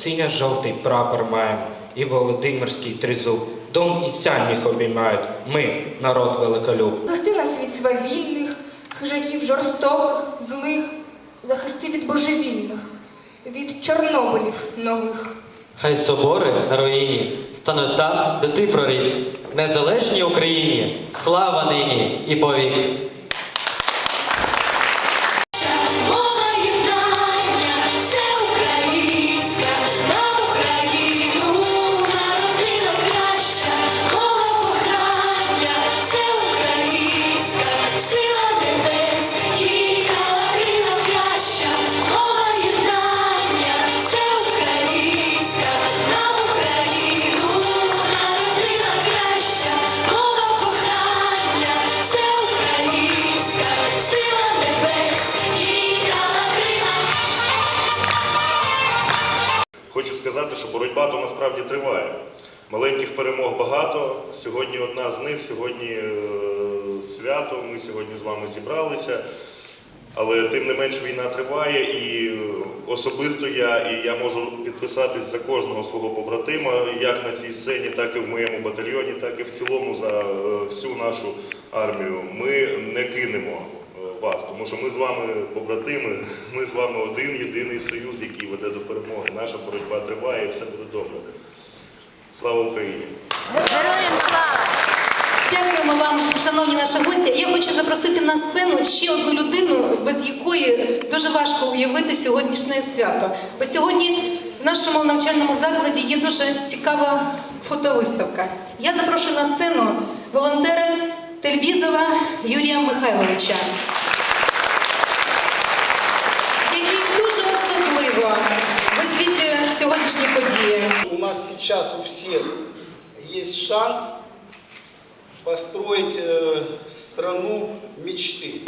синьо-жовтий прапор маємо, і Володимирський тризуб. Дом і сянь обіймають. Ми, народ великолюб. Захисти нас від свавільних, хижаків жорстоких, злих, захисти від божевільних, від Чорнобилів нових. Хай собори на руїні стануть там, де ти прорік. Незалежній Україні, слава нині і повік. То насправді триває. Маленьких перемог багато. Сьогодні одна з них, сьогодні е, свято. Ми сьогодні з вами зібралися. Але тим не менш війна триває, і е, особисто я, і я можу підписатись за кожного свого побратима, як на цій сцені, так і в моєму батальйоні, так і в цілому за е, всю нашу армію. Ми не кинемо вас, тому що ми з вами побратими, ми з вами один єдиний союз, який веде до перемоги. Наша боротьба триває, і все буде добре. Слава Україні! Дякуємо вам, шановні наші гості. Я хочу запросити на сцену ще одну людину, без якої дуже важко уявити сьогоднішнє свято. Бо сьогодні в нашому навчальному закладі є дуже цікава фотовиставка. Я запрошую на сцену волонтера Тельбізова Юрія Михайловича, всех есть шанс построить э, страну мечты.